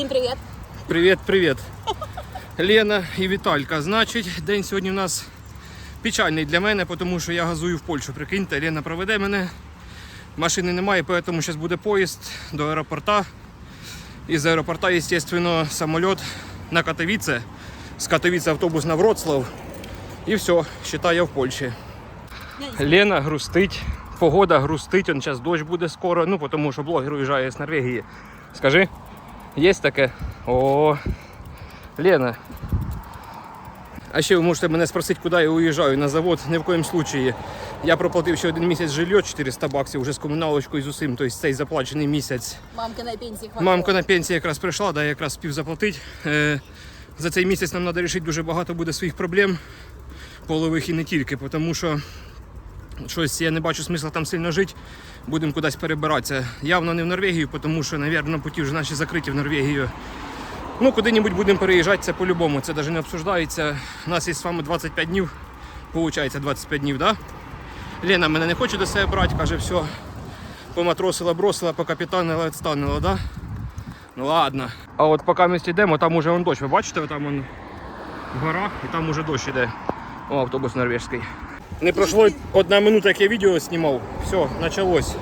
Всім привіт. Привіт, привіт. Лена і Віталька. Значить, день сьогодні у нас печальний для мене, тому що я газую в Польщу. Прикиньте, Лена проведе мене. Машини немає, тому зараз буде поїзд до аеропорта. Із аеропорта, звісно, самоліт на Катовіце. З Катовіце автобус на Вроцлав. І все, считай, я в Польщі. Лена грустить, погода грустить, он зараз дощ буде скоро, ну тому що блогер уїжджає з Норвегії. Скажи, є таке? О, Лена. А ще ви можете мене спросити, куди я уїжджаю на завод. Ні в коєму случаї. Я проплатив ще один місяць жилье 400 баксів вже з комуналочкою з усім, тобто цей заплачений місяць. Мамка на пенсії хватає. Мамка на пенсії якраз прийшла, да, якраз спів заплатити. Е, за цей місяць нам треба вирішити дуже багато буде своїх проблем, полових і не тільки, тому що щось я не бачу смисла там сильно жити. Будемо кудись перебиратися. Явно не в Норвегію, тому що, мабуть, путі вже наші закриті в Норвегію. Ну, куди-небудь будемо переїжджати, це по-любому. Це навіть не обсуждається. У нас є з вами 25 днів. Получається 25 днів? Да? Лена мене не хоче до себе брати, каже, все, поматросила, бросила, покапітанила, відстанила, да? Ну ладно. А от поки ми йдемо, там уже вон дощ. Ви бачите, там он в горах і там уже дощ іде. О, автобус норвежський. Не пройшло одна минута, як я відео знімав. Все, почалось.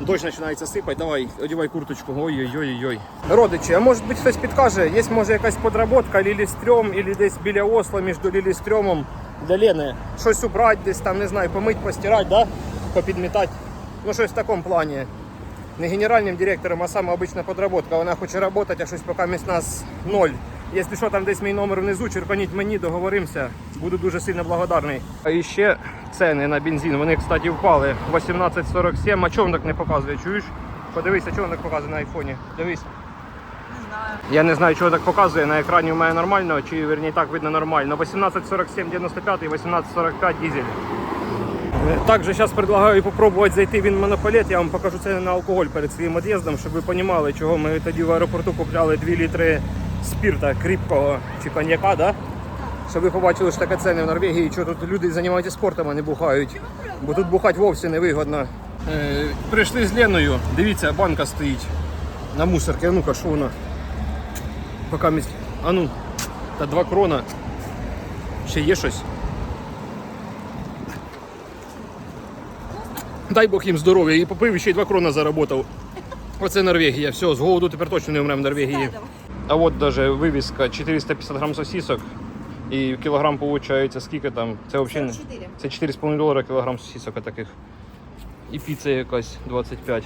Дощ починається сипати. Давай, одягай курточку. Ой-ой-ой-ой. Родичі, а може бути хтось підкаже, є може якась подработка Лілістрьом, або десь біля Осла між Лілістрьомом для Лени. Щось убрати, десь там, не знаю, помить, постирати, да? попідмітати. Ну щось в такому плані. Не генеральним директором, а саме обична подработка. Вона хоче працювати, а щось поки місь нас ноль. Якщо що, там десь мій номер внизу, черпаніть мені, договоримося. Буду дуже сильно благодарний. А ще ціни на бензин, вони, кстати, впали. 18,47, а човник не показує, чуєш? Подивися, човник показує на айфоні. Дивись. Я не знаю, чого так показує. На екрані у мене нормально, чи верні так видно нормально. 1847 95 і 1845 дизель. Также зараз предлагаю попробувати зайти в Інмонополет. Я вам покажу це на алкоголь перед своїм від'їздом, щоб ви розуміли, чого ми тоді в аеропорту купляли 2 літри спірта кріпкого чи коньяка, да? щоб ви побачили, що таке ціни в Норвегії, що тут люди займаються спортом, а не бухають. Бо тут бухати вовсе невигодно. Е, прийшли з Леною, дивіться, банка стоїть на мусорці. А ну-ка, що вона? Поки місь... А ну, та 2 крона. Ще є щось? Дай Бог їм здоров'я. І попив ще й 2 крона заработав. Оце Норвегія. Все, з голоду тепер точно не вмремо в Норвегії. А от даже вивіска 450 грам сосисок. І кілограм виходить скільки там? Це взагалі це 4,5 долара кілограм сосисок таких. І піца якась 25.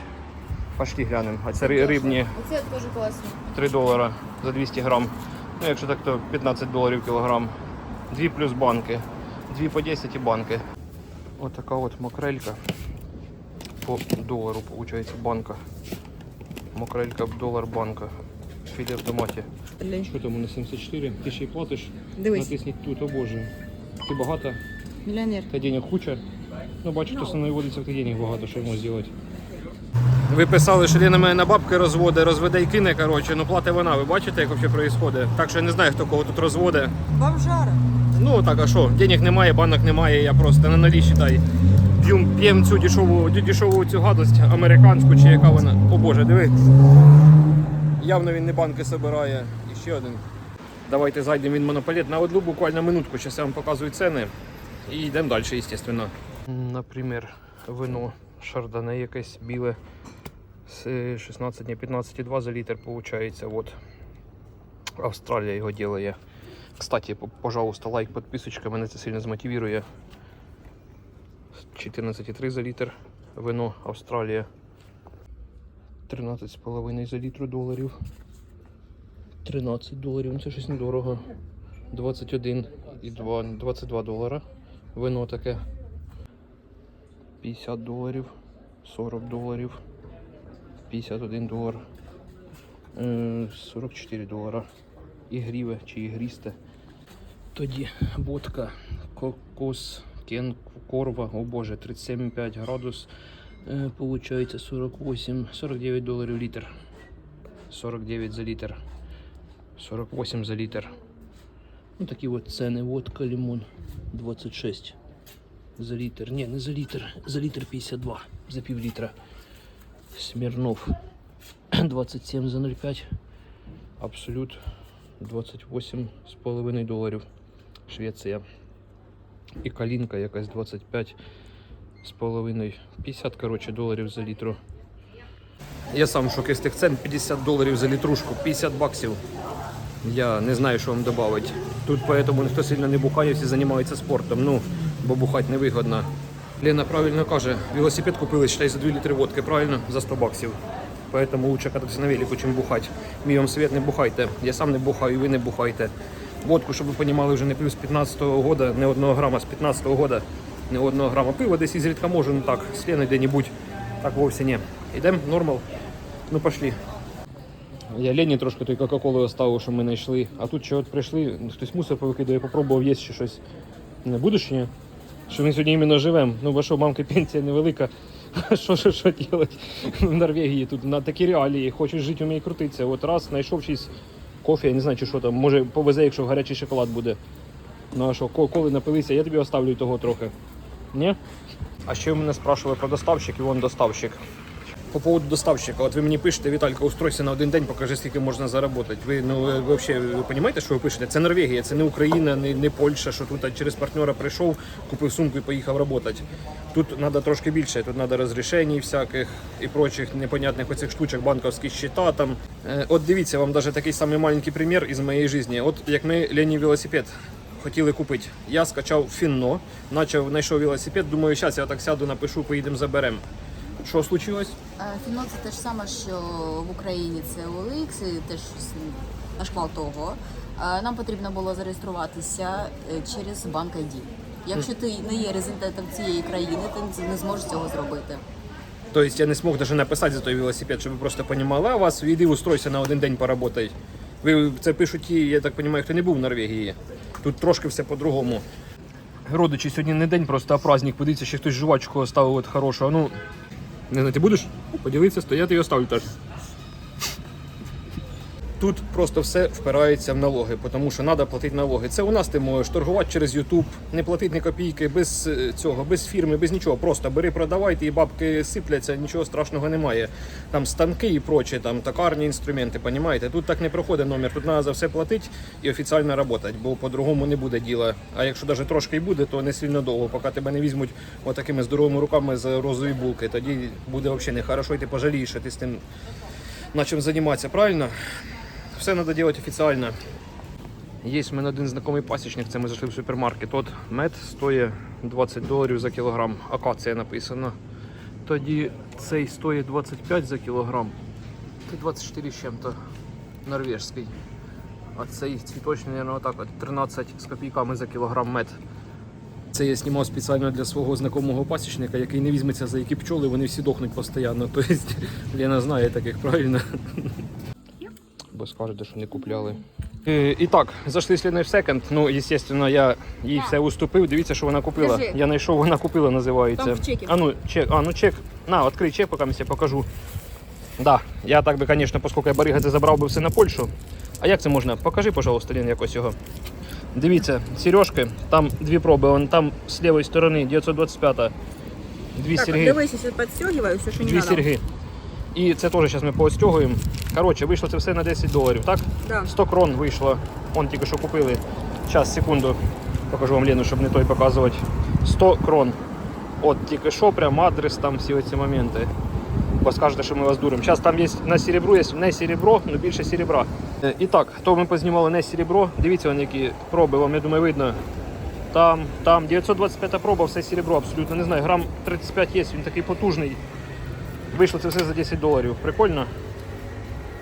Пошли глянемо. А це ри- рибні Оце теж класно. 3 долара за 200 грам. Ну, якщо так, то 15 доларів кілограм. Дві плюс банки. Дві по 10 і банки. Ось така от макрелька. По долару виходить банка. Макрелька долар банка. Філе в томаті. Що там у нас 74? Ти ще й платиш? Дивись. Натисніть тут, о боже. Ти багата, Мільйонер. та денег куча. Ну, бачу, хто мною водиться, то денег багато, що йому зробити. Ви писали, що Лена мене на бабки розводить, розведе і кине, коротше, ну платить вона. Ви бачите, як взагалі відбувається? Так що я не знаю, хто кого тут розводить. Бомжара. Ну так, а що, денег немає, банок немає, я просто на нолі считай. П'ю, п'єм цю дешеву, дешеву цю гадость американську чи яка вона. О боже, диви. Явно він не банки собирає. І ще один. Давайте зайдемо в монополіт на одну буквально минутку. Зараз я вам показую ціни. І йдемо далі, звісно. Наприклад, вино шардоне якесь біле з 16-15,2 за літр виходить. От. Австралія його ділає. Кстати, пожалуйста, лайк, подписочка, мене це сильно змотивує. 14,3 за літр. Вино Австралія. 13,5 за літру доларів. 13 доларів, ну це щось недорого. 21 і 2, 22 долара. Вино таке. 50 доларів, 40 доларів, 51 долар, е, 44 долара. Ігріве чи ігрісте. Тоді водка, кокос, кен, корва, о боже, 37,5 градус. Е, Получається 48, 49 доларів літр. 49 за літр. 48 за літр. Ну такі от ціни. Водка, лимон 26 за літр. Ні, не за літр, за літр 52, за пів літра. Смірнов 27 за 0,5. Абсолют 28,5 доларів. Швеція. І калінка якась 25 з половиною. 50, коротше, доларів за літру. Я сам в шокі з тих цен 50 доларів за літрушку, 50 баксів. Я не знаю, що вам додати. Тут поэтому ніхто сильно не бухає, всі займаються спортом. Ну, бо бухати невигодно. Лена правильно каже, велосипед купили, считай, за 2 літри водки, правильно? За 100 баксів. Поэтому лучше кататися на велику, чим бухати. Мій вам світ не бухайте. Я сам не бухаю, ви не бухайте. Водку, щоб ви розуміли, вже не плюс 15-го года, не одного грама з 15-го года, не одного грама. Пиво десь ізрідка можу, ну так, з Леною де-небудь. Так вовсе ні. Ідемо, нормал. Ну пошли. Я Лені трошки той Кока-Коли оставив, що ми знайшли. А тут чого прийшли, хтось мусор повикидає, попробував є ще щось. Не будеш ні? Що ми сьогодні іменно живемо. Ну, бо що, мамки пенсія невелика. Що, що, що робити в Норвегії? Тут на такі реалії. Хочеш жити, вмій крутитися. От раз знайшов щось кофе, я не знаю, чи що там. Може повезе, якщо гарячий шоколад буде. Ну а що, коли напилися, я тобі оставлю того трохи. Ні? А ще ви мене спрашували про доставщик, і вон доставщик. По поводу доставщика, от ви мені пишете, Віталька, устройся на один день, покажи, скільки можна заробити. Ви ну ви ви розумієте, що ви пишете? Це Норвегія, це не Україна, не, не Польща, що тут через партнера прийшов, купив сумку і поїхав працювати. Тут треба трошки більше, тут треба розрішень всяких і прочих непонятних оцих штучок, банківські щита там. Е, от дивіться, вам навіть такий самий маленький примір із моєї житті. От як ми Лені велосипед хотіли купити. Я скачав фінно, почав знайшов велосипед, думаю, зараз я так сяду, напишу, поїдемо заберемо. Що случилось? Е, Фіно це те ж саме, що в Україні це OLX, і теж на шквал того. Е, Нам потрібно було зареєструватися е, через банк ID. Якщо ти не є резидентом цієї країни, ти не зможеш цього зробити. Тобто я не смог даже написати за той велосипед, щоб ви просто розуміли, а вас іди устройся на один день поработай. Ви це пишуть ті, я так розумію, хто не був в Норвегії. Тут трошки все по-другому. Родичі, сьогодні не день просто, а праздник. Подивіться, ще хтось жувачку оставив от хорошого. Ну, не знаю, ти будеш поділитися, стояти і оставлю теж. Тут просто все впирається в налоги, тому що треба платити налоги. Це у нас ти можеш торгувати через YouTube, не платити ні копійки, без е, цього, без фірми, без нічого. Просто бери, продавай, і бабки сипляться, нічого страшного немає. Там станки і прочі, там токарні інструменти, понімаєте? Тут так не проходить номер, тут треба за все платити і офіційно працювати, бо по-другому не буде діла. А якщо навіть трошки й буде, то не сильно довго, поки тебе не візьмуть отакими здоровими руками за розові булки. Тоді буде взагалі нехорошо, і ти пожалієш, ти з тим на чим займатися, правильно? Все треба робити офіційно. Є в мене один знайомий пасічник, це ми зайшли в супермаркет. От мед стоїть 20 доларів за кілограм. Акація написано. Тоді цей стоїть 25 за кілограм. Це 24 з чим-то норвежський. А цей цвіточний, мабуть, отак от 13 з копійками за кілограм мед. Це я знімав спеціально для свого знайомого пасічника, який не візьметься за які пчоли, вони всі дохнуть постійно. Тобто Лена знає таких, правильно? Бо скажете, що не купляли. Е, І так, зайшли в секонд. Ну, звісно, я їй все уступив. Дивіться, що вона купила. Кажи. Я знайшов, вона купила, називається. Там в чекі. А ну, чек, а, ну чек. На, відкрий чек, поки я тебе покажу. Да, я так би, звісно, оскільки я барига це забрав би все на Польщу. А як це можна? Покажи, пожалуйста, Лен, якось його. Дивіться, сережки, там дві проби, вон там з лівої сторони 925 Дві Так, серьги. дивись, я підстегиваю, все, що не Дві надо. серьги. І це теж зараз ми поостягуємо. Коротше, вийшло це все на 10 доларів, так? Да. 100 крон вийшло. Он тільки що купили. Час, секунду. Покажу вам Лену, щоб не той показувати. 100 крон. От тільки що, прям адрес, там всі ці моменти. Бо скажете, що ми вас дуримо. Зараз там є на серебру, є не серебро, але більше серебра. Е, І так, то ми познімали не серебро. Дивіться, вон які проби, вам, я думаю, видно. Там, там 925 проба, все серебро, абсолютно не знаю. Грам 35 є, він такий потужний. Вийшло це все за 10 доларів. Прикольно.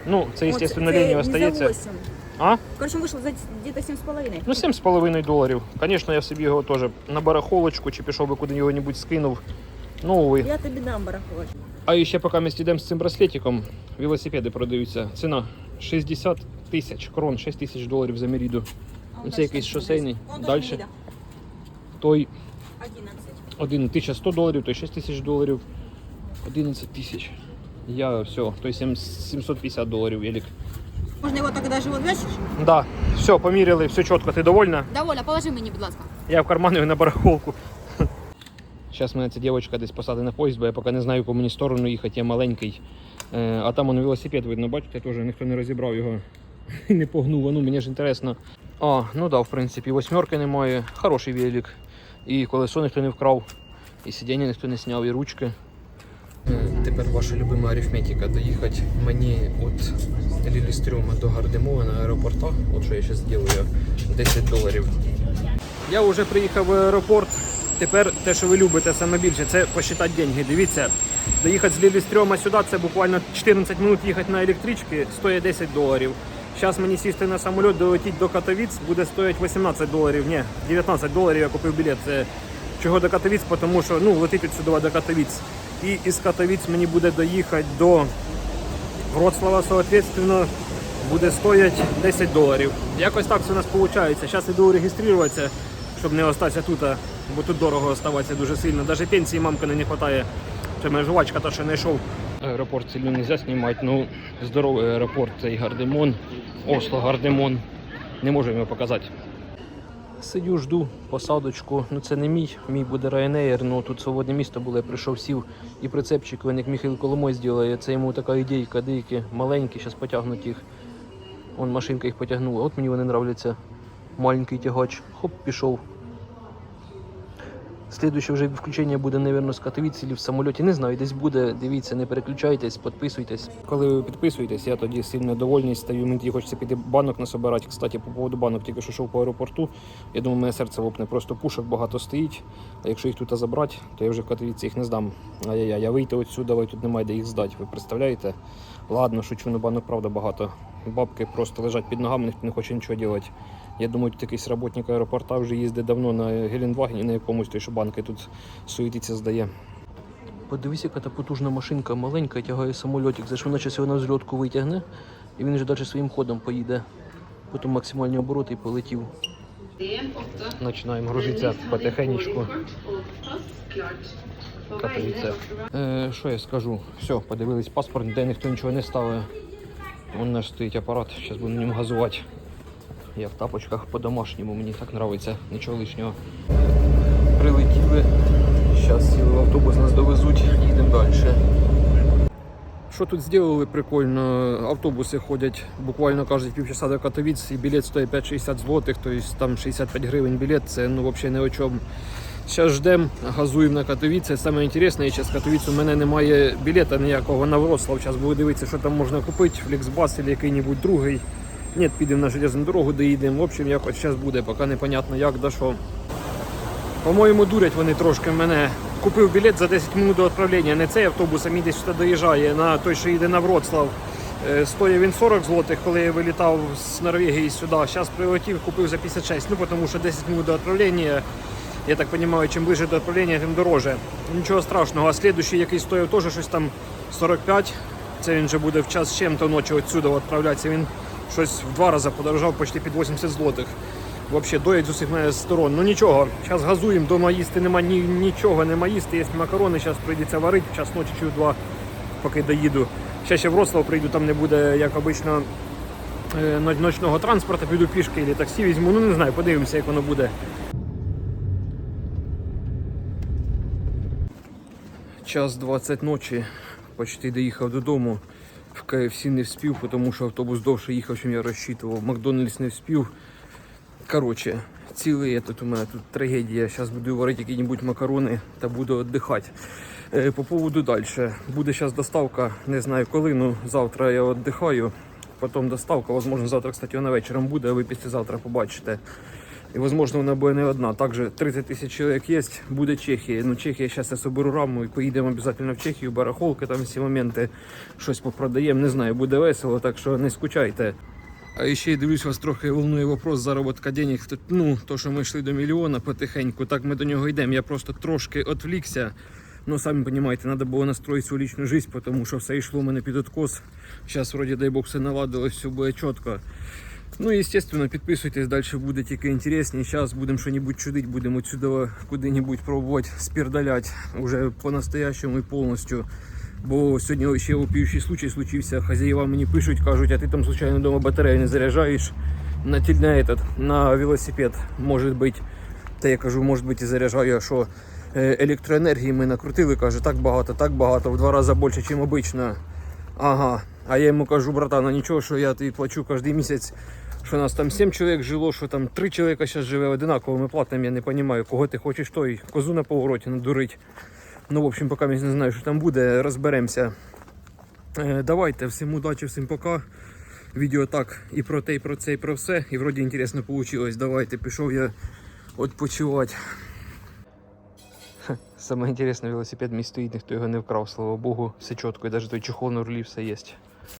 Ну, це, звісно, не остається. за 8. А? Короче, вийшло за где-то 7,5. Ну, 7,5 доларів. Звісно, я собі його теж на барахолочку чи пішов би куди-небудь скинув. Новий. Я тобі дам барахолок. А ще поки ми йдемо з цим браслетиком, велосипеди продаються. Ціна 60 тисяч крон, 6 тисяч доларів за Меріду. Ну, це якийсь шосейний. Далі. Той 11. 1 1100 доларів, той 6 тисяч доларів. 11 тисяч. Я все, той 7 750 доларів велик. Можна його так даже вот взяти? Да, все, поміряли, все чітко, ти довольна? Доволя, положи мені, будь ласка. Я в карман його на барахолку. Зараз мене ця дівчинка десь посадить на поїзд, бо я поки не знаю, яку мені сторону їхати, я маленький. Е, а там он велосипед видно, бачите, теж ніхто не розібрав його. не погнув. Ну, мені ж інтересно. А, ну да, в принципі, восьмерки немає. Хороший велик. І колесо ніхто не вкрав, і сидіння ніхто не зняв, і ручки. Тепер ваша любима арифметика. Доїхати мені від Лілістрюма до Гардемова на аеропорта. От що я зараз зроблю, 10 доларів. Я вже приїхав в аеропорт. Тепер те, що ви любите саме більше, це посчитати деньги. Дивіться, доїхати з Лілістрьома сюди, це буквально 14 минут їхати на електричці, стоїть 10 доларів. Зараз мені сісти на самоліт, долетіти до Катовіц, буде стоїти 18 доларів. Ні, 19 доларів я купив білет. Це чого до Катовіц, тому що ну, летить відсюди до Катовіц. І із Катовіц мені буде доїхати до Вроцлава, соответственно, буде стоять 10 доларів. Якось так все у нас виходить. Зараз іду реєструватися, щоб не остатися тут, бо тут дорого оставатися дуже сильно. Навіть пенсії мамка не вистачає. Це моя жувачка, та що не йшов. Аеропорт сильно не можна знімати, ну здоровий аеропорт цей Гардемон, Осло Гардемон. Не можу його показати. Сидю, жду посадочку. Ну це не мій, мій буде Ryanair, ну тут свободне місто було, я прийшов, сів і прицепчик, він як Михайло Коломой зробив. Це йому така ідейка, деякі маленькі, зараз потягнуть їх. Вон машинка їх потягнула. От мені вони нравляться. Маленький тягач. Хоп, пішов. Слідуюче вже включення буде, мабуть, з Катовіці чи в самольоті. Не знаю, десь буде. Дивіться, не переключайтесь, підписуйтесь. Коли ви підписуєтесь, я тоді сильно довольний стаю. Мені хочеться піти банок насобирати. Кстати, по поводу банок, тільки що йшов по аеропорту. Я думаю, мене серце лопне. Просто пушок багато стоїть. А якщо їх тут забрати, то я вже в Катовіці їх не здам. Ай-яй-яй, я вийти отсюди, і тут немає де їх здати. Ви представляєте? Ладно, шучу, на банок правда багато. Бабки просто лежать під ногами, ніхто не хоче нічого робити. Я думаю, тут якийсь роботник аеропорта вже їздить давно на Гелендвагені на якомусь той, що банки тут суетиться здає. Подивись, яка та потужна машинка маленька, тягає самольотик. За що наче його на взльотку витягне, і він вже далі своїм ходом поїде. Потім максимальні обороти і полетів. Починаємо грузитися потихенечку. Катовіце. Е, що я скажу? Все, подивились паспорт, де ніхто нічого не ставить. Вон наш стоїть апарат, зараз на ньому газувати. Я в тапочках по-домашньому, мені так подобається, нічого лишнього. Прилетіли. Зараз сіли в автобус, нас довезуть, їдемо далі. Що тут зробили прикольно? Автобуси ходять буквально кожні півчаса до Катовіць і білет стоїть 5-60 злотих, тобто там 65 гривень білет, це ну взагалі не о чому. Зараз ждемо, газуємо на Катовіці. Саме інтересне, що з у мене немає білета ніякого на Вроцлав. Зараз буду дивитися, що там можна купити, Фліксбас або який-небудь другий. Ні, підемо на железну дорогу, доїдемо. В общем, якось зараз буде, поки непонятно як, да що. По-моєму, дурять вони трошки мене. Купив білет за 10 минут до відправлення. Не цей автобус, а мій десь сюди доїжджає на той, що їде на Вроцлав. Е, Стоїть він 40 злотих, коли я вилітав з Норвегії сюди. Зараз прилетів, купив за 56. Ну, тому що 10 минут до відправлення. Я так розумію, чим ближче до відправлення, тим дороже. Нічого страшного. А слідуючий, який стоїв теж щось там 45. Це він вже буде в час з чим-то ночі відсюди відправлятися. Він щось в два рази подорожав почти під 80 злотих. Взагалі доїть з усіх сторон. Ну нічого, зараз газуємо, дома їсти нема ні, нічого, нема їсти. Є макарони, зараз прийдеться варити, час ночі чи два, поки доїду. Ще ще в Вроцлав прийду, там не буде, як обично, е, ночного транспорту, піду пішки або таксі візьму. Ну не знаю, подивимося, як воно буде. Час 20 ночі, почти доїхав додому. В КФС не вспів, тому що автобус довше їхав, чим я розчитував. Макдональдс не вспів. Коротше, цілий тут у мене тут трагедія. Зараз буду варити які-небудь макарони та буду віддихати. Е, По поводу далі. Буде зараз доставка, не знаю коли, ну завтра я віддихаю. Потім доставка, можливо, завтра, кстати, вона вечором буде, а ви післязавтра побачите. І, можливо, вона буде не одна. Також 30 тисяч чоловік є, буде Чехія. Ну, Чехія, зараз я соберу раму і поїдемо обов'язково в Чехію, барахолки, там всі моменти, щось попродаємо. Не знаю, буде весело, так що не скучайте. А ще дивлюсь, вас трохи волнує вопрос заробітка денег. Ну, то, що ми йшли до мільйона потихеньку, так ми до нього йдемо. Я просто трошки відвлікся. Ну, самі розумієте, треба було настроїти свою лічну життя, тому що все йшло у мене під откос. Зараз, вроді, дай Бог, все наладилось, все буде чітко. Ну, естественно, підписуйтесь, далі буде тільки інтересніше. Зараз будемо щось чудити, будемо отсюда куди-небудь пробувати спірдалять уже по-настоящему і повністю. Бо сьогодні ще опівший случай случився. Хазяїва мені пишуть, кажуть, а ти там случайно вдома батарею не заряджаєш на, ті- на, этот, на велосипед, може бути. Та я кажу, може бути і заряджаю, а що електроенергії ми накрутили, каже, так багато, так багато, в два рази більше, ніж обично. Ага. А я йому кажу, братан, а нічого, що я тобі плачу кожен місяць, що нас там 7 чоловік жило, що там 3 чоловіка зараз живе одинаково, ми платимо, я не розумію, кого ти хочеш, той козу на повороті надурить. Ну, в общем, поки я не знаю, що там буде, розберемося. Е, давайте, всім удачі, всім пока. Відео так і про те, і про це, і про все. І вроді інтересно вийшло. Давайте, пішов я відпочивати. Саме інтересне, велосипед мій стоїть, ніхто його не вкрав, слава Богу. Все чітко, і навіть той чехол на рулі все є.